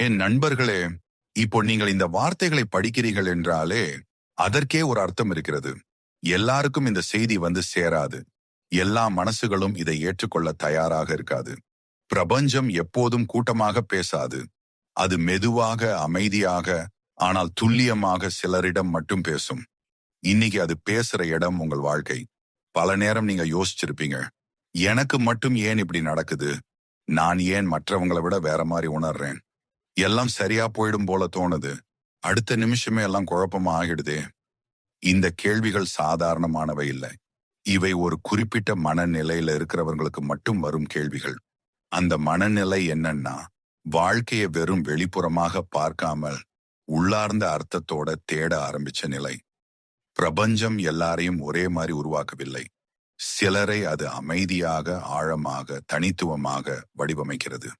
என் நண்பர்களே இப்போ நீங்கள் இந்த வார்த்தைகளை படிக்கிறீர்கள் என்றாலே அதற்கே ஒரு அர்த்தம் இருக்கிறது. எல்லாருக்கும் இந்த செய்தி வந்து சேராது. எல்லா மனசுகளும் இதை ஏற்றுக்கொள்ள தயாராக இருக்காது. பிரபஞ்சம் எப்போதும் கூட்டமாக பேசாது. அது மெதுவாக அமைதியாக ஆனால் துல்லியமாக சிலரிடம் மட்டும் பேசும். இன்னைக்கு அது பேசுற இடம் உங்கள் வாழ்க்கை. பல நேரம் நீங்க யோசிச்சிருப்பீங்க. எனக்கு மட்டும் ஏன் இப்படி நடக்குது? நான் ஏன் மற்றவங்களை விட வேற மாதிரி உணர்றேன்? எல்லாம் சரியா போயிடும் போல தோணுது. அடுத்த நிமிஷமே எல்லாம் குழப்பமா ஆகிடுதே. இந்த கேள்விகள் சாதாரணமானவை இல்லை. இவை ஒரு குறிப்பிட்ட மனநிலையில இருக்கிறவங்களுக்கு மட்டும் வரும் கேள்விகள். அந்த மனநிலை என்னன்னா வாழ்க்கையை வெறும் வெளிப்புறமாக பார்க்காமல் உள்ளார்ந்த அர்த்தத்தோட தேட ஆரம்பிச்ச நிலை. பிரபஞ்சம் எல்லாரையும் ஒரே மாதிரி உருவாக்கவில்லை. சிலரை அது அமைதியாக ஆழமாக தனித்துவமாக வடிவமைக்கிறது.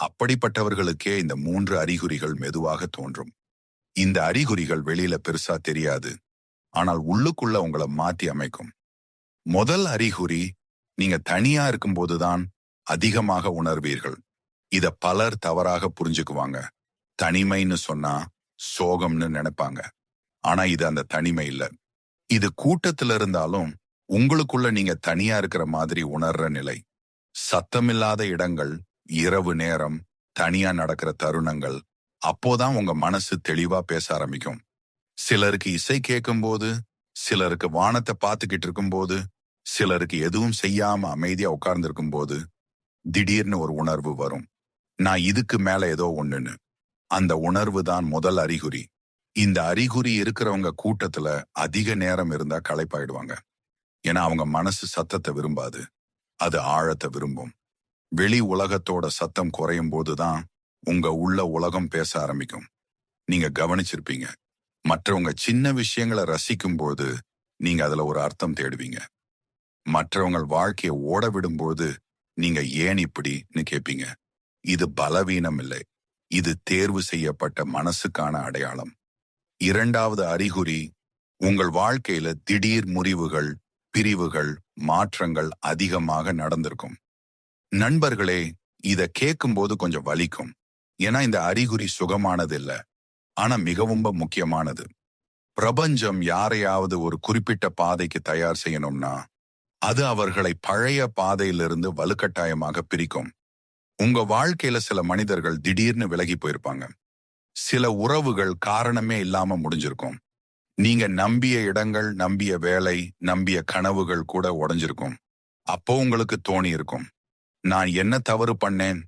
அப்படிப்பட்டவர்களுக்கே இந்த மூன்று அறிகுறிகள் மெதுவாக தோன்றும். இந்த அறிகுறிகள் வெளியில பெருசா தெரியாது. ஆனால் உள்ளுக்குள்ள உங்களை மாத்தி அமைக்கும். முதல் அறிகுறி நீங்க தனியா இருக்கும்போதுதான் அதிகமாக உணர்வீர்கள். இத பலர் தவறாக புரிஞ்சுக்குவாங்க. தனிமைன்னு சொன்னா சோகம்னு நினைப்பாங்க. ஆனா இது அந்த தனிமை இல்ல. இது கூட்டத்துல இருந்தாலும் உங்களுக்குள்ள நீங்க தனியா இருக்கிற மாதிரி உணர்ற நிலை. சத்தமில்லாத இடங்கள் இரவு நேரம் தனியா நடக்கிற தருணங்கள் அப்போதான் உங்க மனசு தெளிவா பேச ஆரம்பிக்கும். சிலருக்கு இசை கேட்கும்போது சிலருக்கு வானத்தை பார்த்துக்கிட்டு இருக்கும்போது சிலருக்கு எதுவும் செய்யாம அமைதியா உட்கார்ந்து போது திடீர்னு ஒரு உணர்வு வரும். நான் இதுக்கு மேல ஏதோ ஒண்ணுன்னு. அந்த உணர்வு தான் முதல் அறிகுறி. இந்த அறிகுறி இருக்கிறவங்க கூட்டத்துல அதிக நேரம் இருந்தா களைப்பாயிடுவாங்க. ஏன்னா அவங்க மனசு சத்தத்தை விரும்பாது. அது ஆழத்தை விரும்பும். வெளி உலகத்தோட சத்தம் குறையும் போதுதான் உங்க உள்ள உலகம் பேச ஆரம்பிக்கும். நீங்க கவனிச்சிருப்பீங்க. மற்றவங்க சின்ன விஷயங்களை ரசிக்கும் போது நீங்க அதுல ஒரு அர்த்தம் தேடுவீங்க. மற்றவங்க வாழ்க்கையை ஓட விடும்போது நீங்க ஏன் இப்படின்னு கேட்பீங்க இது பலவீனம் இல்லை. இது தேர்வு செய்யப்பட்ட மனசுக்கான அடையாளம். இரண்டாவது அறிகுறி உங்கள் வாழ்க்கையில திடீர் முறிவுகள் பிரிவுகள் மாற்றங்கள் அதிகமாக நடந்திருக்கும். நண்பர்களே இத கேட்கும்போது கொஞ்சம் வலிக்கும். ஏன்னா இந்த அறிகுறி சுகமானது இல்ல ஆனா மிகவும் முக்கியமானது. பிரபஞ்சம் யாரையாவது ஒரு குறிப்பிட்ட பாதைக்கு தயார் செய்யணும்னா அது அவர்களை பழைய பாதையிலிருந்து வலுக்கட்டாயமாக பிரிக்கும். உங்க வாழ்க்கையில சில மனிதர்கள் திடீர்னு விலகி போயிருப்பாங்க. சில உறவுகள் காரணமே இல்லாம முடிஞ்சிருக்கும். நீங்க நம்பிய இடங்கள் நம்பிய வேலை நம்பிய கனவுகள் கூட உடைஞ்சிருக்கும். அப்போ உங்களுக்கு தோணி இருக்கும் நான் என்ன தவறு பண்ணேன்?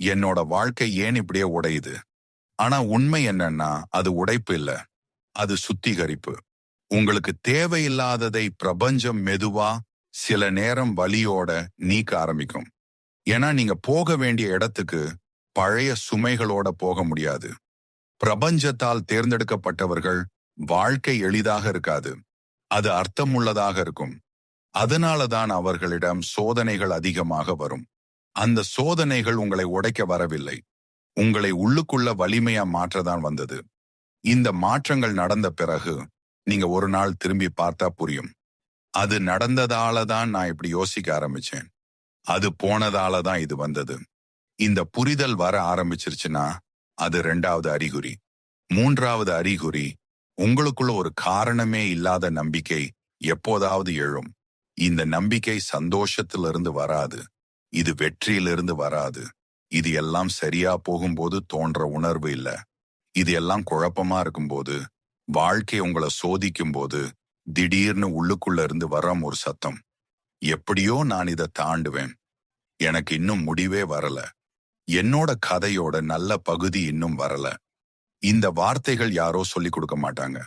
என்னோட வாழ்க்கை ஏன் இப்படியே உடையுது? ஆனா உண்மை என்னன்னா அது உடைப்பு இல்ல. அது சுத்திகரிப்பு. உங்களுக்கு தேவையில்லாததை பிரபஞ்சம் மெதுவா சில நேரம் வலியோட நீக்க ஆரம்பிக்கும். ஏன்னா நீங்க போக வேண்டிய இடத்துக்கு பழைய சுமைகளோட போக முடியாது. பிரபஞ்சத்தால் தேர்ந்தெடுக்கப்பட்டவர்கள் வாழ்க்கை எளிதாக இருக்காது. அது அர்த்தமுள்ளதாக இருக்கும். அதனாலதான் அவர்களிடம் சோதனைகள் அதிகமாக வரும். அந்த சோதனைகள் உங்களை உடைக்க வரவில்லை. உங்களை உள்ளுக்குள்ள வலிமையா மாற்றதான் வந்தது. இந்த மாற்றங்கள் நடந்த பிறகு நீங்க ஒரு நாள் திரும்பி பார்த்தா புரியும். அது நடந்ததால தான் நான் இப்படி யோசிக்க ஆரம்பிச்சேன். அது போனதால தான் இது வந்தது. இந்த புரிதல் வர ஆரம்பிச்சிருச்சுன்னா அது ரெண்டாவது அறிகுறி. மூன்றாவது அறிகுறி உங்களுக்குள்ள ஒரு காரணமே இல்லாத நம்பிக்கை எப்போதாவது எழும். இந்த நம்பிக்கை சந்தோஷத்திலிருந்து வராது. இது வெற்றியிலிருந்து வராது. இது எல்லாம் சரியா போகும்போது தோன்ற உணர்வு இல்ல. இது எல்லாம் குழப்பமா இருக்கும்போது வாழ்க்கை உங்களை சோதிக்கும் போது திடீர்னு உள்ளுக்குள்ள இருந்து வரம் ஒரு சத்தம். எப்படியோ நான் இதை தாண்டுவேன். எனக்கு இன்னும் முடிவே வரல. என்னோட கதையோட நல்ல பகுதி இன்னும் வரல. இந்த வார்த்தைகள் யாரோ சொல்லி கொடுக்க மாட்டாங்க.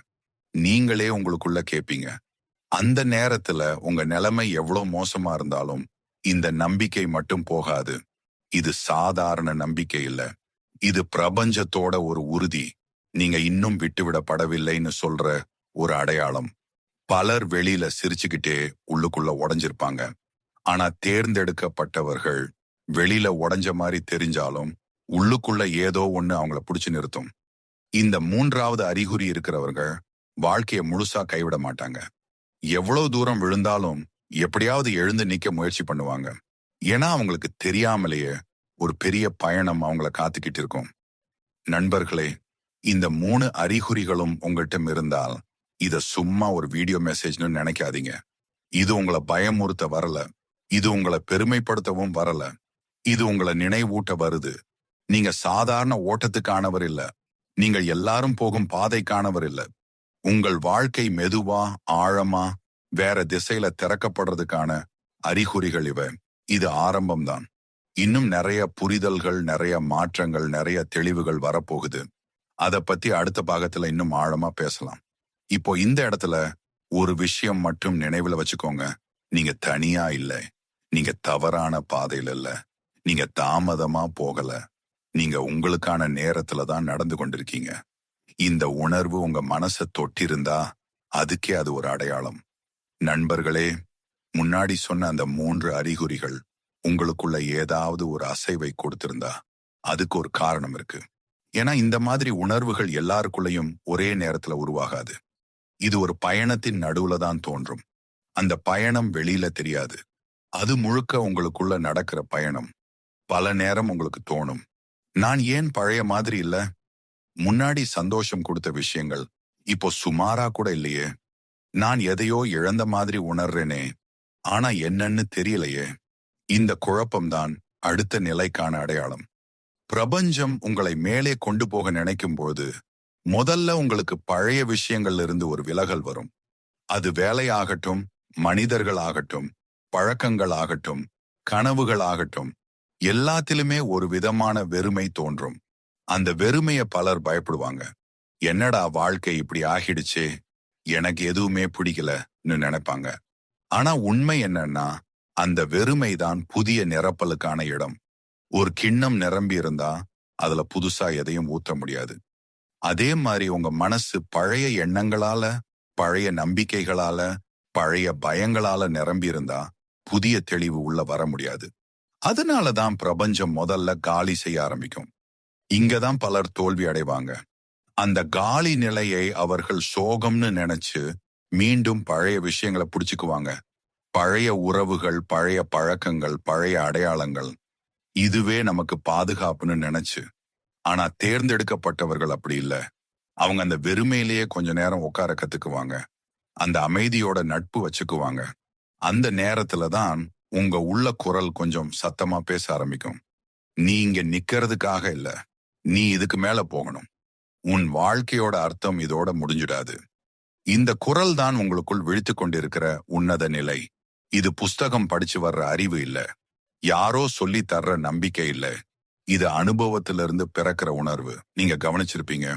நீங்களே உங்களுக்குள்ள கேப்பீங்க. அந்த நேரத்துல உங்க நிலைமை எவ்வளவு மோசமா இருந்தாலும் இந்த நம்பிக்கை மட்டும் போகாது. இது சாதாரண நம்பிக்கை இல்ல. இது பிரபஞ்சத்தோட ஒரு உறுதி. நீங்க இன்னும் விட்டுவிடப்படவில்லைன்னு சொல்ற ஒரு அடையாளம். பலர் வெளியில சிரிச்சுக்கிட்டே உள்ளுக்குள்ள உடைஞ்சிருப்பாங்க. ஆனா தேர்ந்தெடுக்கப்பட்டவர்கள் வெளியில உடஞ்ச மாதிரி தெரிஞ்சாலும் உள்ளுக்குள்ள ஏதோ ஒண்ணு அவங்கள பிடிச்சு நிறுத்தும். இந்த மூன்றாவது அறிகுறி இருக்கிறவர்கள் வாழ்க்கையை முழுசா கைவிட மாட்டாங்க. எவ்வளவு தூரம் விழுந்தாலும் எப்படியாவது எழுந்து நிக்க முயற்சி பண்ணுவாங்க. ஏன்னா அவங்களுக்கு தெரியாமலேயே ஒரு பெரிய பயணம் அவங்கள காத்துக்கிட்டு இருக்கும். நண்பர்களே இந்த மூணு அறிகுறிகளும் உங்கள்கிட்ட இருந்தால் இத சும்மா ஒரு வீடியோ மெசேஜ்னு நினைக்காதீங்க. இது உங்களை பயமுறுத்த வரல. இது உங்களை பெருமைப்படுத்தவும் வரல. இது உங்களை நினைவூட்ட வருது. நீங்க சாதாரண ஓட்டத்துக்கானவர் இல்ல. நீங்கள் எல்லாரும் போகும் பாதைக்கானவர் இல்ல. உங்கள் வாழ்க்கை மெதுவா ஆழமா வேற திசையில திறக்கப்படுறதுக்கான அறிகுறிகள் இவ. இது ஆரம்பம்தான். இன்னும் நிறைய புரிதல்கள் நிறைய மாற்றங்கள் நிறைய தெளிவுகள் வரப்போகுது. அத பத்தி அடுத்த பாகத்துல இன்னும் ஆழமா பேசலாம். இப்போ இந்த இடத்துல ஒரு விஷயம் மட்டும் நினைவுல வச்சுக்கோங்க. நீங்க தனியா இல்ல. நீங்க தவறான பாதையில இல்ல. நீங்க தாமதமா போகல. நீங்க உங்களுக்கான நேரத்துல தான் நடந்து கொண்டிருக்கீங்க. இந்த உணர்வு உங்க மனசை தொட்டிருந்தா அதுக்கே அது ஒரு அடையாளம். நண்பர்களே முன்னாடி சொன்ன அந்த மூன்று அறிகுறிகள் உங்களுக்குள்ள ஏதாவது ஒரு அசைவை கொடுத்திருந்தா அதுக்கு ஒரு காரணம் இருக்கு. ஏன்னா இந்த மாதிரி உணர்வுகள் எல்லாருக்குள்ளயும் ஒரே நேரத்துல உருவாகாது. இது ஒரு பயணத்தின் நடுவுல தான் தோன்றும். அந்த பயணம் வெளியில தெரியாது. அது முழுக்க உங்களுக்குள்ள நடக்கிற பயணம். பல நேரம் உங்களுக்கு தோணும். நான் ஏன் பழைய மாதிரி இல்ல? முன்னாடி சந்தோஷம் கொடுத்த விஷயங்கள் இப்போ சுமாரா கூட இல்லையே. நான் எதையோ இழந்த மாதிரி உணர்றேனே ஆனா என்னன்னு தெரியலையே. இந்த குழப்பம்தான் அடுத்த நிலைக்கான அடையாளம். பிரபஞ்சம் உங்களை மேலே கொண்டு போக நினைக்கும் போது முதல்ல உங்களுக்கு பழைய விஷயங்கள்ல இருந்து ஒரு விலகல் வரும். அது வேலையாகட்டும் மனிதர்கள் ஆகட்டும் பழக்கங்கள் ஆகட்டும் கனவுகள் ஆகட்டும் எல்லாத்திலுமே ஒரு விதமான வெறுமை தோன்றும். அந்த வெறுமைய பலர் பயப்படுவாங்க. என்னடா வாழ்க்கை இப்படி ஆகிடுச்சே? எனக்கு எதுவுமே பிடிக்கலன்னு நினைப்பாங்க. ஆனா உண்மை என்னன்னா அந்த வெறுமை தான் புதிய நிரப்பலுக்கான இடம். ஒரு கிண்ணம் நிரம்பி இருந்தா அதுல புதுசா எதையும் ஊத்த முடியாது. அதே மாதிரி உங்க மனசு பழைய எண்ணங்களால பழைய நம்பிக்கைகளால பழைய பயங்களால நிரம்பி இருந்தா புதிய தெளிவு உள்ள வர முடியாது. அதனாலதான் பிரபஞ்சம் முதல்ல காலி செய்ய ஆரம்பிக்கும். இங்கதான் பலர் தோல்வி அடைவாங்க. அந்த காலி நிலையை அவர்கள் சோகம்னு நினைச்சு மீண்டும் பழைய விஷயங்களை புடிச்சுக்குவாங்க. பழைய உறவுகள் பழைய பழக்கங்கள் பழைய அடையாளங்கள் இதுவே நமக்கு பாதுகாப்புன்னு நினைச்சு. ஆனா தேர்ந்தெடுக்கப்பட்டவர்கள் அப்படி இல்ல. அவங்க அந்த வெறுமையிலேயே கொஞ்ச நேரம் உட்கார கத்துக்குவாங்க. அந்த அமைதியோட நட்பு வச்சுக்குவாங்க. அந்த நேரத்துல தான் உங்க உள்ள குரல் கொஞ்சம் சத்தமா பேச ஆரம்பிக்கும். நீ இங்க நிக்கிறதுக்காக இல்ல. நீ இதுக்கு மேல போகணும். உன் வாழ்க்கையோட அர்த்தம் இதோட முடிஞ்சிடாது. இந்த குரல் தான் உங்களுக்குள் விழித்து கொண்டிருக்கிற உன்னத நிலை. இது புஸ்தகம் படிச்சு வர்ற அறிவு இல்ல. யாரோ சொல்லி தர்ற நம்பிக்கை இல்ல. இது அனுபவத்திலிருந்து பிறக்கிற உணர்வு. நீங்க கவனிச்சிருப்பீங்க.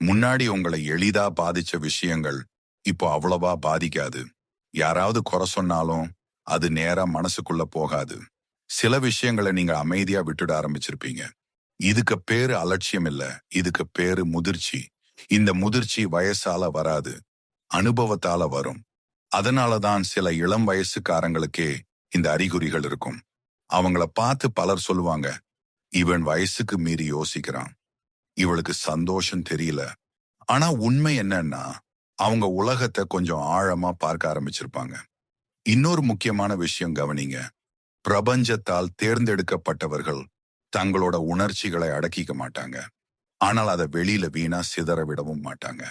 முன்னாடி உங்களை எளிதா பாதிச்ச விஷயங்கள் இப்போ அவ்வளவா பாதிக்காது. யாராவது குறை சொன்னாலும் அது நேரா மனசுக்குள்ள போகாது. சில விஷயங்களை நீங்க அமைதியா விட்டுட ஆரம்பிச்சிருப்பீங்க. இதுக்கு பேரு அலட்சியம் இல்ல இதுக்கு பேரு முதிர்ச்சி. இந்த முதிர்ச்சி வயசால வராது அனுபவத்தால வரும். அதனாலதான் சில இளம் வயசுக்காரங்களுக்கே இந்த அறிகுறிகள் இருக்கும். அவங்கள பார்த்து பலர் சொல்லுவாங்க இவன் வயசுக்கு மீறி யோசிக்கிறான். இவளுக்கு சந்தோஷம் தெரியல. ஆனா உண்மை என்னன்னா அவங்க உலகத்தை கொஞ்சம் ஆழமா பார்க்க ஆரம்பிச்சிருப்பாங்க. இன்னொரு முக்கியமான விஷயம் கவனிங்க. பிரபஞ்சத்தால் தேர்ந்தெடுக்கப்பட்டவர்கள் தங்களோட உணர்ச்சிகளை அடக்கிக்க மாட்டாங்க. ஆனால் அதை வெளியில வீணா சிதற விடவும் மாட்டாங்க.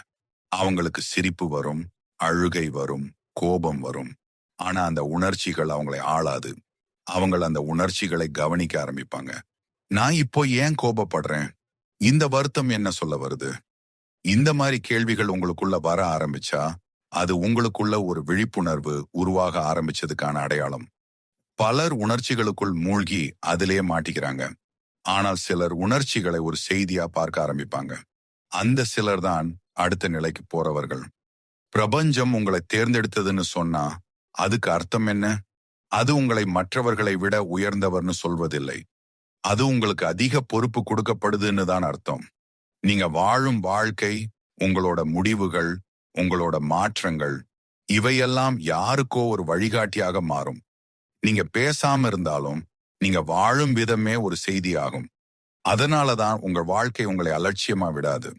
அவங்களுக்கு சிரிப்பு வரும் அழுகை வரும் கோபம் வரும். ஆனா அந்த உணர்ச்சிகள் அவங்களை ஆளாது. அவங்க அந்த உணர்ச்சிகளை கவனிக்க ஆரம்பிப்பாங்க. நான் இப்போ ஏன் கோபப்படுறேன்? இந்த வருத்தம் என்ன சொல்ல வருது? இந்த மாதிரி கேள்விகள் உங்களுக்குள்ள வர ஆரம்பிச்சா அது உங்களுக்குள்ள ஒரு விழிப்புணர்வு உருவாக ஆரம்பிச்சதுக்கான அடையாளம். பலர் உணர்ச்சிகளுக்குள் மூழ்கி அதிலே மாட்டிக்கிறாங்க. ஆனால் சிலர் உணர்ச்சிகளை ஒரு செய்தியா பார்க்க ஆரம்பிப்பாங்க. அந்த சிலர் தான் அடுத்த நிலைக்கு போறவர்கள். பிரபஞ்சம் உங்களை தேர்ந்தெடுத்ததுன்னு சொன்னா அதுக்கு அர்த்தம் என்ன? அது உங்களை மற்றவர்களை விட உயர்ந்தவர்னு சொல்வதில்லை. அது உங்களுக்கு அதிக பொறுப்பு கொடுக்கப்படுதுன்னு தான் அர்த்தம். நீங்க வாழும் வாழ்க்கை உங்களோட முடிவுகள் உங்களோட மாற்றங்கள் இவையெல்லாம் யாருக்கோ ஒரு வழிகாட்டியாக மாறும். நீங்க பேசாம இருந்தாலும் நீங்க வாழும் விதமே ஒரு செய்தியாகும். அதனாலதான் உங்க வாழ்க்கை உங்களை அலட்சியமா விடாது.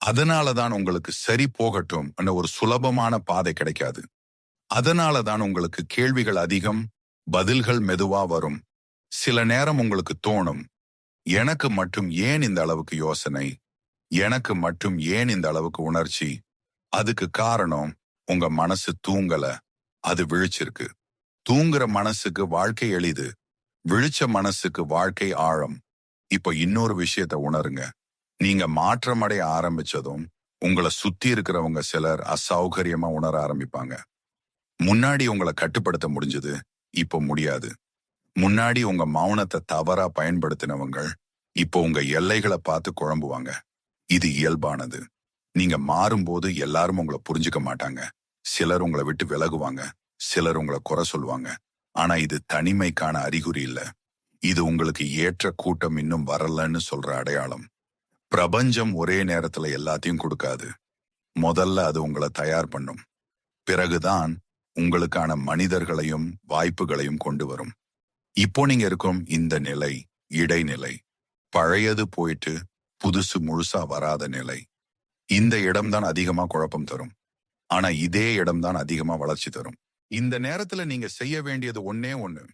அதனாலதான் உங்களுக்கு சரி போகட்டும் என்ற ஒரு சுலபமான பாதை கிடைக்காது. அதனாலதான் உங்களுக்கு கேள்விகள் அதிகம் பதில்கள் மெதுவா வரும். சில நேரம் உங்களுக்கு தோணும் எனக்கு மட்டும் ஏன் இந்த அளவுக்கு யோசனை? எனக்கு மட்டும் ஏன் இந்த அளவுக்கு உணர்ச்சி? அதுக்கு காரணம் உங்க மனசு தூங்கல. அது விழிச்சிருக்கு. தூங்குற மனசுக்கு வாழ்க்கை எளிது. விழிச்ச மனசுக்கு வாழ்க்கை ஆழம். இப்போ இன்னொரு விஷயத்த உணருங்க. நீங்க மாற்றமடைய ஆரம்பிச்சதும் உங்களை சுத்தி இருக்கிறவங்க சிலர் அசௌகரியமா உணர ஆரம்பிப்பாங்க. முன்னாடி உங்களை கட்டுப்படுத்த முடிஞ்சது இப்போ முடியாது. முன்னாடி உங்க மௌனத்தை தவறா பயன்படுத்தினவங்க இப்போ உங்க எல்லைகளை பார்த்து குழம்புவாங்க. இது இயல்பானது. நீங்க மாறும்போது எல்லாரும் உங்களை புரிஞ்சுக்க மாட்டாங்க. சிலர் உங்களை விட்டு விலகுவாங்க. சிலர் உங்களை குறை சொல்லுவாங்க ஆனா இது தனிமைக்கான அறிகுறி இல்ல. இது உங்களுக்கு ஏற்ற கூட்டம் இன்னும் வரலன்னு சொல்ற அடையாளம். பிரபஞ்சம் ஒரே நேரத்துல எல்லாத்தையும் கொடுக்காது. முதல்ல அது உங்களை தயார் பண்ணும். பிறகுதான் உங்களுக்கான மனிதர்களையும் வாய்ப்புகளையும் கொண்டு வரும். இப்போ நீங்க இருக்கும் இந்த நிலை இடைநிலை பழையது போயிட்டு புதுசு முழுசா வராத நிலை. இந்த இடம்தான் அதிகமா குழப்பம் தரும். ஆனா இதே இடம்தான் அதிகமா வளர்ச்சி தரும். இந்த நேரத்துல நீங்க செய்ய வேண்டியது ஒன்னே ஒண்ணு.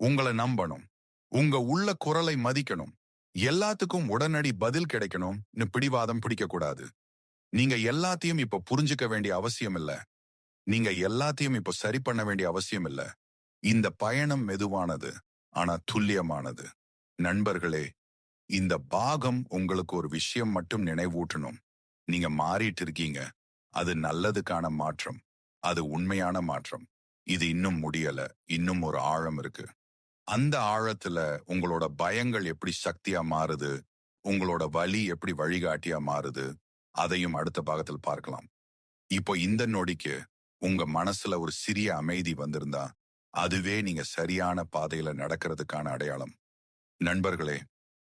உங்களை நம்பணும். உங்க உள்ள குரலை மதிக்கணும். எல்லாத்துக்கும் உடனடி பதில் கிடைக்கணும்னு பிடிவாதம் பிடிக்கக்கூடாது. நீங்க எல்லாத்தையும் இப்ப புரிஞ்சுக்க வேண்டிய அவசியம் இல்ல. நீங்க எல்லாத்தையும் இப்ப சரி பண்ண வேண்டிய அவசியம் இல்ல. இந்த பயணம் மெதுவானது ஆனா துல்லியமானது. நண்பர்களே இந்த பாகம் உங்களுக்கு ஒரு விஷயம் மட்டும் நினைவூட்டணும். நீங்க மாறிட்டு இருக்கீங்க. அது நல்லதுக்கான மாற்றம். அது உண்மையான மாற்றம். இது இன்னும் முடியல. இன்னும் ஒரு ஆழம் இருக்கு. அந்த ஆழத்துல உங்களோட பயங்கள் எப்படி சக்தியா மாறுது? உங்களோட வலி எப்படி வழிகாட்டியா மாறுது? அதையும் அடுத்த பாகத்தில் பார்க்கலாம். இப்போ இந்த நொடிக்கு உங்க மனசுல ஒரு சிறிய அமைதி வந்திருந்தா அதுவே நீங்க சரியான பாதையில நடக்கிறதுக்கான அடையாளம். நண்பர்களே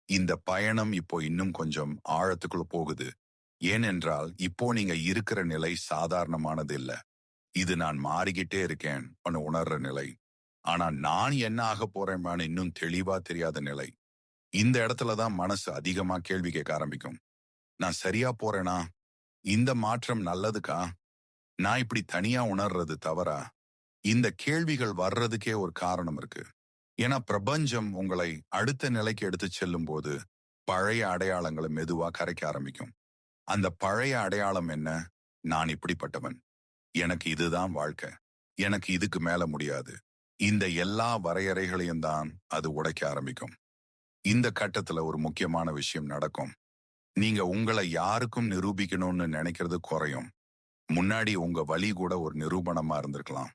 இந்த பயணம் இப்போ இன்னும் கொஞ்சம் ஆழத்துக்குள்ள போகுது. ஏனென்றால் இப்போ நீங்க இருக்கிற நிலை சாதாரணமானது இல்ல. இது நான் மாறிக்கிட்டே இருக்கேன் உணர்ற நிலை. ஆனா நான் என்ன ஆக போறேன்மான்னு இன்னும் தெளிவா தெரியாத நிலை. இந்த இடத்துலதான் மனசு அதிகமா கேள்வி கேட்க ஆரம்பிக்கும். நான் சரியா போறேனா? இந்த மாற்றம் நல்லதுக்கா? நான் இப்படி தனியா உணர்றது தவறா? இந்த கேள்விகள் வர்றதுக்கே ஒரு காரணம் இருக்கு. ஏன்னா பிரபஞ்சம் உங்களை அடுத்த நிலைக்கு எடுத்து செல்லும் போது பழைய அடையாளங்களை மெதுவா கரைக்க ஆரம்பிக்கும். அந்த பழைய அடையாளம் என்ன? நான் இப்படிப்பட்டவன். எனக்கு இதுதான் வாழ்க்கை. எனக்கு இதுக்கு மேல முடியாது. இந்த எல்லா வரையறைகளையும் தான் அது உடைக்க ஆரம்பிக்கும். இந்த கட்டத்துல ஒரு முக்கியமான விஷயம் நடக்கும். நீங்க உங்களை யாருக்கும் நிரூபிக்கணும்னு நினைக்கிறது குறையும். முன்னாடி உங்க வழி கூட ஒரு நிரூபணமா இருந்திருக்கலாம்.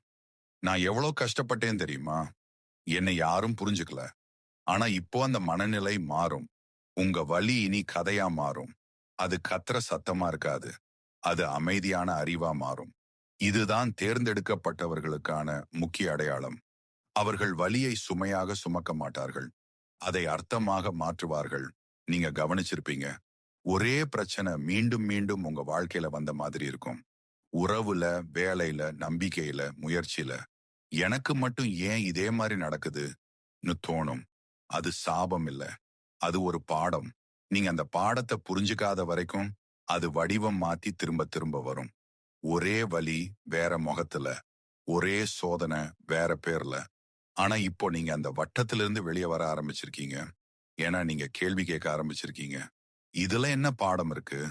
நான் எவ்வளவு கஷ்டப்பட்டேன் தெரியுமா? என்னை யாரும் புரிஞ்சுக்கல. ஆனா இப்போ அந்த மனநிலை மாறும். உங்க வழி இனி கதையா மாறும். அது கத்திர சத்தமா இருக்காது. அது அமைதியான அறிவா மாறும். இதுதான் தேர்ந்தெடுக்கப்பட்டவர்களுக்கான முக்கிய அடையாளம். அவர்கள் வலியை சுமையாக சுமக்க மாட்டார்கள். அதை அர்த்தமாக மாற்றுவார்கள். நீங்க கவனிச்சிருப்பீங்க. ஒரே பிரச்சனை மீண்டும் மீண்டும் உங்க வாழ்க்கையில வந்த மாதிரி இருக்கும். உறவுல வேலையில நம்பிக்கையில முயற்சியில. எனக்கு மட்டும் ஏன் இதே மாதிரி நடக்குதுன்னு தோணும். அது சாபம் இல்ல. அது ஒரு பாடம். நீங்க அந்த பாடத்தை புரிஞ்சுக்காத வரைக்கும் அது வடிவம் மாத்தி திரும்ப திரும்ப வரும். ஒரே வலி வேற முகத்துல ஒரே சோதனை வேற பேர்ல. ஆனா இப்போ நீங்க அந்த வட்டத்திலிருந்து வெளியே வர ஆரம்பிச்சிருக்கீங்க. ஏன்னா நீங்க கேள்வி கேட்க ஆரம்பிச்சிருக்கீங்க. இதுல என்ன பாடம் இருக்கு?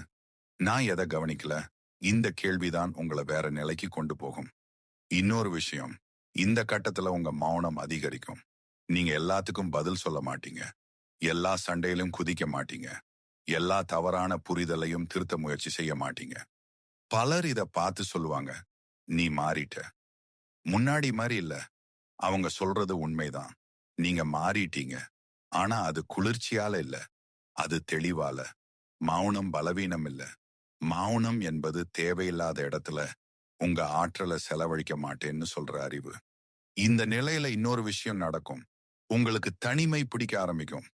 நான் எதை கவனிக்கல? இந்த கேள்விதான் உங்களை வேற நிலைக்கு கொண்டு போகும். இன்னொரு விஷயம் இந்த கட்டத்துல உங்க மௌனம் அதிகரிக்கும். நீங்க எல்லாத்துக்கும் பதில் சொல்ல மாட்டீங்க. எல்லா சண்டையிலும் குதிக்க மாட்டீங்க. எல்லா தவறான புரிதலையும் திருத்த முயற்சி செய்ய மாட்டீங்க. பலர் இத பார்த்து சொல்லுவாங்க நீ மாறிட்ட. முன்னாடி மாதிரி இல்ல. அவங்க சொல்றது உண்மைதான். நீங்க மாறிட்டீங்க. ஆனா அது குளிர்ச்சியால இல்ல. அது தெளிவால. மௌனம் பலவீனம் இல்ல. மௌனம் என்பது தேவையில்லாத இடத்துல உங்க ஆற்றலை செலவழிக்க மாட்டேன்னு சொல்ற அறிவு. இந்த நிலையில இன்னொரு விஷயம் நடக்கும். உங்களுக்கு தனிமை பிடிக்க ஆரம்பிக்கும்.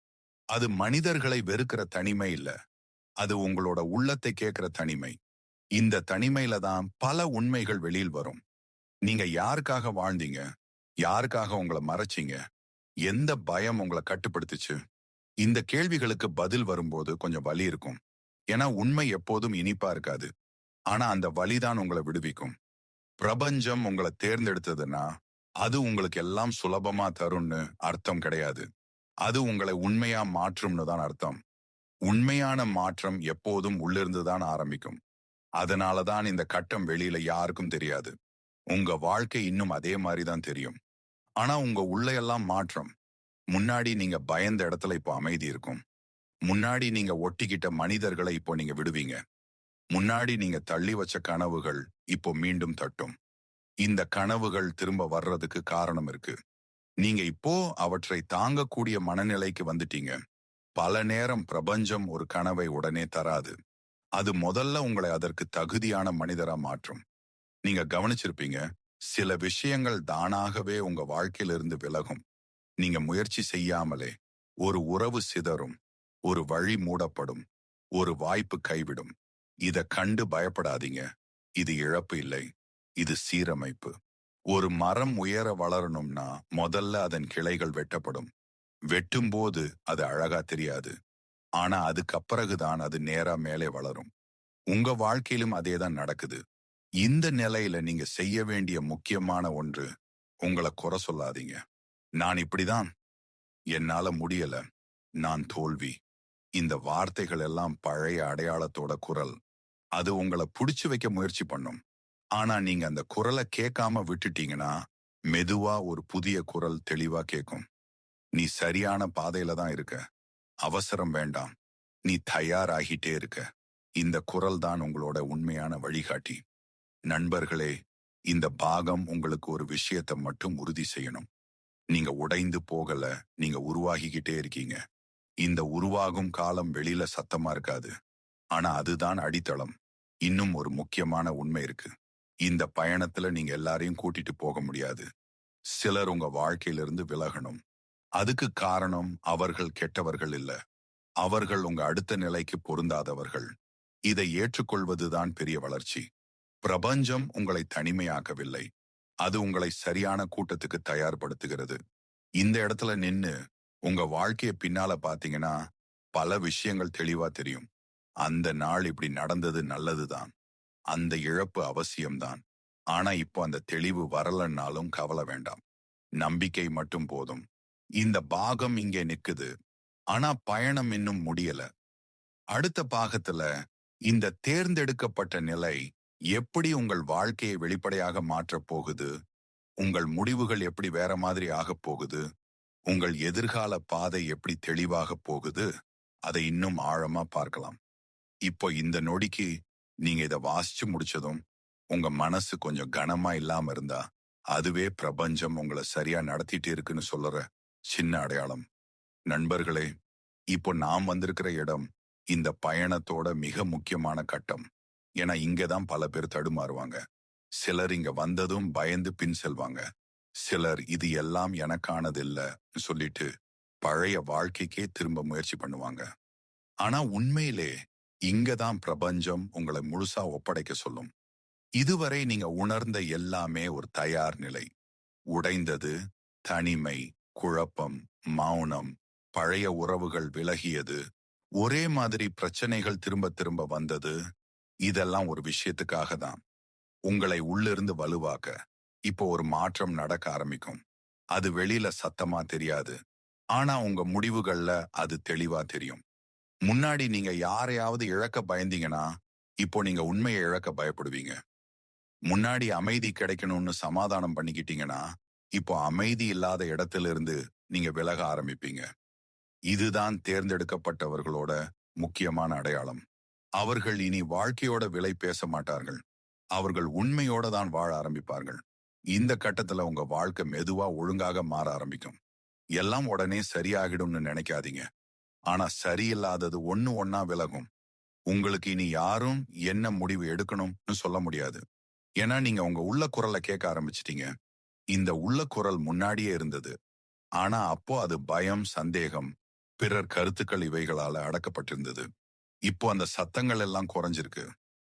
அது மனிதர்களை வெறுக்கிற தனிமை இல்ல. அது உங்களோட உள்ளத்தை கேட்கிற தனிமை. இந்த தனிமையில தான் பல உண்மைகள் வெளியில் வரும். நீங்க யாருக்காக வாழ்ந்தீங்க? யாருக்காக உங்களை மறைச்சீங்க? எந்த பயம் உங்களை கட்டுப்படுத்துச்சு? இந்த கேள்விகளுக்கு பதில் வரும்போது கொஞ்சம் வலி இருக்கும். ஏன்னா உண்மை எப்போதும் இனிப்பா இருக்காது. ஆனா அந்த வலிதான் உங்களை விடுவிக்கும். பிரபஞ்சம் உங்களை தேர்ந்தெடுத்ததுன்னா அது உங்களுக்கு எல்லாம் சுலபமா தரும்னு அர்த்தம் கிடையாது. அது உங்களை உண்மையா மாற்றும்னு தான் அர்த்தம். உண்மையான மாற்றம் எப்போதும் உள்ளிருந்து தான் ஆரம்பிக்கும். அதனாலதான் இந்த கட்டம் வெளியில யாருக்கும் தெரியாது. உங்க வாழ்க்கை இன்னும் அதே மாதிரி தான் தெரியும். ஆனா உங்க உள்ள எல்லாம் மாற்றம். முன்னாடி நீங்க பயந்த இடத்துல இப்போ அமைதி இருக்கும். முன்னாடி நீங்க ஒட்டிக்கிட்ட மனிதர்களை இப்போ நீங்க விடுவீங்க. முன்னாடி நீங்க தள்ளி வச்ச கனவுகள் இப்போ மீண்டும் தட்டும். இந்த கனவுகள் திரும்ப வர்றதுக்கு காரணம் இருக்கு. நீங்க இப்போ அவற்றை தாங்கக்கூடிய மனநிலைக்கு வந்துட்டீங்க. பல நேரம் பிரபஞ்சம் ஒரு கனவை உடனே தராது. அது முதல்ல உங்களை அதற்கு தகுதியான மனிதரா மாற்றும். நீங்க கவனிச்சிருப்பீங்க சில விஷயங்கள் தானாகவே உங்க வாழ்க்கையிலிருந்து விலகும். நீங்க முயற்சி செய்யாமலே ஒரு உறவு சிதறும் ஒரு வழி மூடப்படும் ஒரு வாய்ப்பு கைவிடும். இத கண்டு பயப்படாதீங்க. இது இழப்பு இல்லை. இது சீரமைப்பு. ஒரு மரம் உயர வளரணும்னா முதல்ல அதன் கிளைகள் வெட்டப்படும். வெட்டும்போது அது அழகா தெரியாது. ஆனா அதுக்கு பிறகுதான் அது நேரா மேலே வளரும். உங்க வாழ்க்கையிலும் அதேதான் நடக்குது. இந்த நிலையில நீங்க செய்ய வேண்டிய முக்கியமான ஒன்று உங்களை குறை சொல்லாதீங்க. நான் இப்படிதான் என்னால முடியல. நான் தோல்வி. இந்த வார்த்தைகள் எல்லாம் பழைய அடையாளத்தோட குரல். அது உங்களை புடிச்சு வைக்க முயற்சி பண்ணும். ஆனா நீங்க அந்த குரலை கேட்காம விட்டுட்டீங்கன்னா மெதுவா ஒரு புதிய குரல் தெளிவா கேட்கும் நீ சரியான பாதையில தான் இருக்க. அவசரம் வேண்டாம். நீ தயாராகிட்டே இருக்க. இந்த குரல் தான் உங்களோட உண்மையான வழிகாட்டி. நண்பர்களே இந்த பாகம் உங்களுக்கு ஒரு விஷயத்தை மட்டும் உறுதி செய்யணும். நீங்க உடைந்து போகல நீங்க உருவாகிக்கிட்டே இருக்கீங்க. இந்த உருவாகும் காலம் வெளியில சத்தமா இருக்காது. ஆனா அதுதான் அடித்தளம். இன்னும் ஒரு முக்கியமான உண்மை இருக்கு. இந்த பயணத்துல நீங்க எல்லாரையும் கூட்டிட்டு போக முடியாது. சிலர் உங்க வாழ்க்கையிலிருந்து விலகணும். அதுக்கு காரணம் அவர்கள் கெட்டவர்கள் இல்ல. அவர்கள் உங்க அடுத்த நிலைக்கு பொருந்தாதவர்கள். இதை ஏற்றுக்கொள்வதுதான் பெரிய வளர்ச்சி. பிரபஞ்சம் உங்களை தனிமையாக்கவில்லை. அது உங்களை சரியான கூட்டத்துக்கு தயார்படுத்துகிறது. இந்த இடத்துல நின்னு உங்க வாழ்க்கைய பின்னால பாத்தீங்கன்னா பல விஷயங்கள் தெளிவா தெரியும். அந்த நாள் இப்படி நடந்தது நல்லதுதான். அந்த இழப்பு அவசியம்தான். ஆனா இப்போ அந்த தெளிவு வரலன்னாலும் கவலை வேண்டாம். நம்பிக்கை மட்டும் போதும். இந்த பாகம் இங்கே நிக்குது. ஆனா பயணம் இன்னும் முடியல. அடுத்த பாகத்துல இந்த தேர்ந்தெடுக்கப்பட்ட நிலை எப்படி உங்கள் வாழ்க்கையை வெளிப்படையாக மாற்றப் போகுது? உங்கள் முடிவுகள் எப்படி வேற மாதிரி ஆகப் போகுது? உங்கள் எதிர்கால பாதை எப்படி தெளிவாக போகுது? அதை இன்னும் ஆழமா பார்க்கலாம். இப்போ இந்த நொடிக்கு நீங்க இதை வாசிச்சு முடிச்சதும் உங்க மனசு கொஞ்சம் கனமா இல்லாம இருந்தா அதுவே பிரபஞ்சம் உங்களை சரியா நடத்திட்டு இருக்குன்னு சொல்லுற சின்ன அடையாளம். நண்பர்களே இப்போ நாம் வந்திருக்கிற இடம் இந்த பயணத்தோட மிக முக்கியமான கட்டம். ஏன்னா இங்கதான் பல பேர் தடுமாறுவாங்க. சிலர் இங்க வந்ததும் பயந்து பின் செல்வாங்க. சிலர் இது எல்லாம் எனக்கானதில்ல சொல்லிட்டு பழைய வாழ்க்கைக்கே திரும்ப முயற்சி பண்ணுவாங்க. ஆனா உண்மையிலே இங்கதான் பிரபஞ்சம் உங்களை முழுசா ஒப்படைக்க சொல்லும். இதுவரை நீங்க உணர்ந்த எல்லாமே ஒரு தயார் நிலை. உடைந்தது தனிமை. குழப்பம் மௌனம் பழைய உறவுகள் விலகியது ஒரே மாதிரி பிரச்சனைகள் திரும்ப திரும்ப வந்தது இதெல்லாம் ஒரு விஷயத்துக்காக தான். உங்களை உள்ளிருந்து வலுவாக்க இப்போ ஒரு மாற்றம் நடக்க ஆரம்பிக்கும். அது வெளியில சத்தமா தெரியாது. ஆனா உங்க முடிவுகள்ல அது தெளிவா தெரியும். முன்னாடி நீங்க யாரையாவது இழக்க பயந்தீங்கன்னா இப்போ நீங்க உண்மையை இழக்க பயப்படுவீங்க. முன்னாடி அமைதி கிடைக்கணும்னு சமாதானம் பண்ணிக்கிட்டீங்கன்னா இப்போ அமைதி இல்லாத இடத்திலிருந்து நீங்க விலக ஆரம்பிப்பீங்க. இதுதான் தேர்ந்தெடுக்கப்பட்டவர்களோட முக்கியமான அடையாளம். அவர்கள் இனி வாழ்க்கையோட விலை பேச மாட்டார்கள். அவர்கள் உண்மையோட தான் வாழ ஆரம்பிப்பார்கள். இந்த கட்டத்துல உங்க வாழ்க்கை மெதுவா ஒழுங்காக மாற ஆரம்பிக்கும். எல்லாம் உடனே சரியாகிடும்னு நினைக்காதீங்க. ஆனா சரியில்லாதது ஒன்னு ஒன்னா விலகும். உங்களுக்கு இனி யாரும் என்ன முடிவு எடுக்கணும்னு சொல்ல முடியாது. ஏன்னா நீங்க உங்க உள்ள குரலை கேட்க ஆரம்பிச்சிட்டீங்க. இந்த உள்ள குரல் முன்னாடியே இருந்தது. ஆனா அப்போ அது பயம் சந்தேகம் பிறர் கருத்துக்கள் இவைகளால அடக்கப்பட்டிருந்தது. இப்போ அந்த சத்தங்கள் எல்லாம் குறைஞ்சிருக்கு.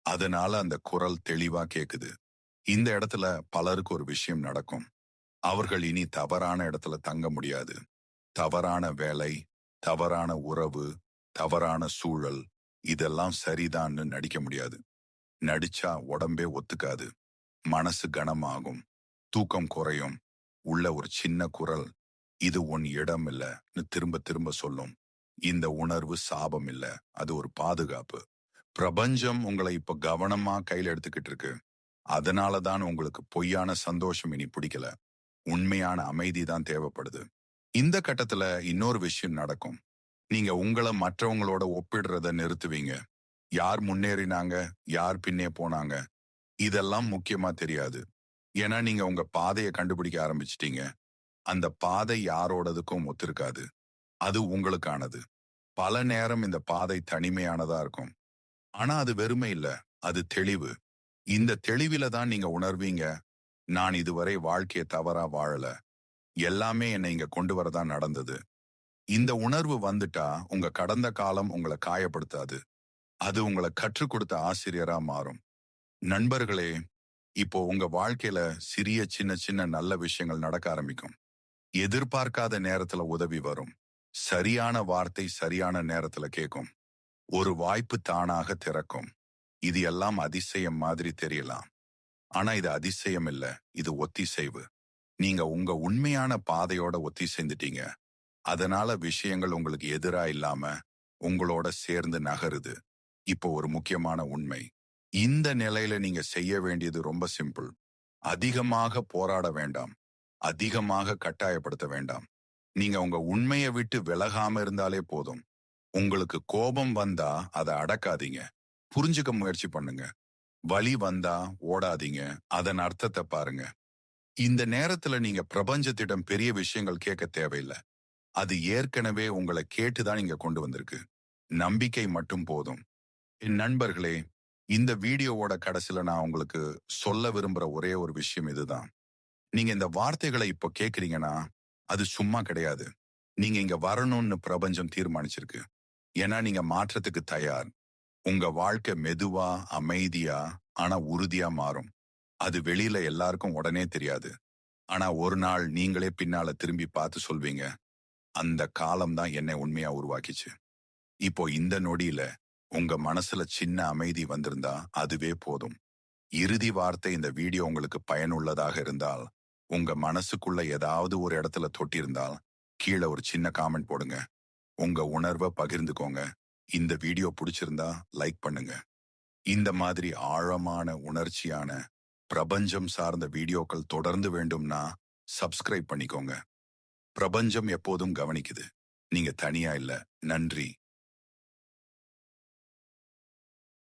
அதனால அந்த குரல் தெளிவா கேக்குது. இந்த இடத்துல பலருக்கு ஒரு விஷயம் நடக்கும். அவர்கள் இனி தவறான இடத்துல தங்க முடியாது. தவறான வேலை தவறான உறவு தவறான சூழல் இதெல்லாம் சரிதான்னு நடிக்க முடியாது. நடிச்சா உடம்பே ஒத்துக்காது. மனசு கனமாகும். தூக்கம் குறையும். உள்ள ஒரு சின்ன குரல் இது உன் இடம் இல்லைன்னு திரும்ப திரும்ப சொல்லும். இந்த உணர்வு சாபம் இல்ல. அது ஒரு பாதுகாப்பு. பிரபஞ்சம் உங்களை இப்ப கவனமா கையில எடுத்துக்கிட்டு இருக்கு. அதனால தான் உங்களுக்கு பொய்யான சந்தோஷம் இனி பிடிக்கல. உண்மையான அமைதி தான் தேவைப்படுது. இந்த கட்டத்துல இன்னொரு விஷயம் நடக்கும். நீங்க உங்களை மற்றவங்களோட ஒப்பிடுறத நிறுத்துவீங்க. யார் முன்னேறினாங்க? யார் பின்னே போனாங்க? இதெல்லாம் முக்கியமா தெரியாது. ஏன்னா நீங்க உங்க பாதையை கண்டுபிடிக்க ஆரம்பிச்சிட்டீங்க. அந்த பாதை யாரோடதுக்கும் ஒத்திருக்காது. அது உங்களுக்கானது. பல நேரம் இந்த பாதை தனிமையானதா இருக்கும். ஆனா அது வெறுமை இல்ல. அது தெளிவு. இந்த தெளிவில தான் நீங்க உணர்வீங்க நான் இதுவரை வாழ்க்கையை தவறா வாழல. எல்லாமே என்னை இங்க கொண்டு வரதான் நடந்தது. இந்த உணர்வு வந்துட்டா உங்க கடந்த காலம் உங்களை காயப்படுத்தாது. அது உங்களை கற்றுக் கொடுத்த ஆசிரியரா மாறும். நண்பர்களே இப்போ உங்க வாழ்க்கையில சிறிய சின்ன சின்ன நல்ல விஷயங்கள் நடக்க ஆரம்பிக்கும். எதிர்பார்க்காத நேரத்துல உதவி வரும். சரியான வார்த்தை சரியான நேரத்துல கேட்கும் ஒரு வாய்ப்பு தானாக திறக்கும். இது எல்லாம் அதிசயம் மாதிரி தெரியலாம். ஆனா இது அதிசயம் இல்ல. இது ஒத்திசைவு. நீங்க உங்க உண்மையான பாதையோட ஒத்திசைந்துட்டீங்க. அதனால விஷயங்கள் உங்களுக்கு எதிரா இல்லாம உங்களோட சேர்ந்து நகருது. இப்போ ஒரு முக்கியமான உண்மை. இந்த நிலையில நீங்க செய்ய வேண்டியது ரொம்ப சிம்பிள். அதிகமாக போராட வேண்டாம். அதிகமாக கட்டாயப்படுத்த வேண்டாம். நீங்க உங்க உண்மையை விட்டு விலகாம இருந்தாலே போதும். உங்களுக்கு கோபம் வந்தா அதை அடக்காதீங்க. புரிஞ்சுக்க முயற்சி பண்ணுங்க. வலி வந்தா ஓடாதீங்க. அதன் அர்த்தத்தை பாருங்க. இந்த நேரத்துல நீங்க பிரபஞ்சத்திடம் பெரிய விஷயங்கள் கேட்க தேவையில்லை. அது ஏற்கனவே உங்களை கேட்டுதான் இங்க கொண்டு வந்திருக்கு. நம்பிக்கை மட்டும் போதும். என் நண்பர்களே இந்த வீடியோவோட கடைசியில நான் உங்களுக்கு சொல்ல விரும்புற ஒரே ஒரு விஷயம் இதுதான். நீங்க இந்த வார்த்தைகளை இப்போ கேக்குறீங்கன்னா அது சும்மா கிடையாது. நீங்க இங்க வரணும்னு பிரபஞ்சம் தீர்மானிச்சிருக்கு. ஏன்னா நீங்க மாற்றத்துக்கு தயார். உங்க வாழ்க்கை மெதுவா அமைதியா ஆனா உறுதியா மாறும். அது வெளியில எல்லாருக்கும் உடனே தெரியாது. ஆனா ஒரு நாள் நீங்களே பின்னால திரும்பி பார்த்து சொல்வீங்க அந்த காலம் தான் என்னை உண்மையா உருவாக்கிச்சு. இப்போ இந்த நொடியில உங்க மனசுல சின்ன அமைதி வந்திருந்தா அதுவே போதும். இறுதி வார்த்தை இந்த வீடியோ உங்களுக்கு பயனுள்ளதாக இருந்தால் உங்க மனசுக்குள்ள ஏதாவது ஒரு இடத்துல தொட்டிருந்தால் கீழே ஒரு சின்ன காமெண்ட் போடுங்க. உங்க உணர்வை பகிர்ந்துக்கோங்க. இந்த வீடியோ பிடிச்சிருந்தா லைக் பண்ணுங்க. இந்த மாதிரி ஆழமான உணர்ச்சியான பிரபஞ்சம் சார்ந்த வீடியோக்கள் தொடர்ந்து வேண்டும்னா சப்ஸ்கிரைப் பண்ணிக்கோங்க. பிரபஞ்சம் எப்போதும் கவனிக்குது. நீங்க தனியா இல்ல. நன்றி.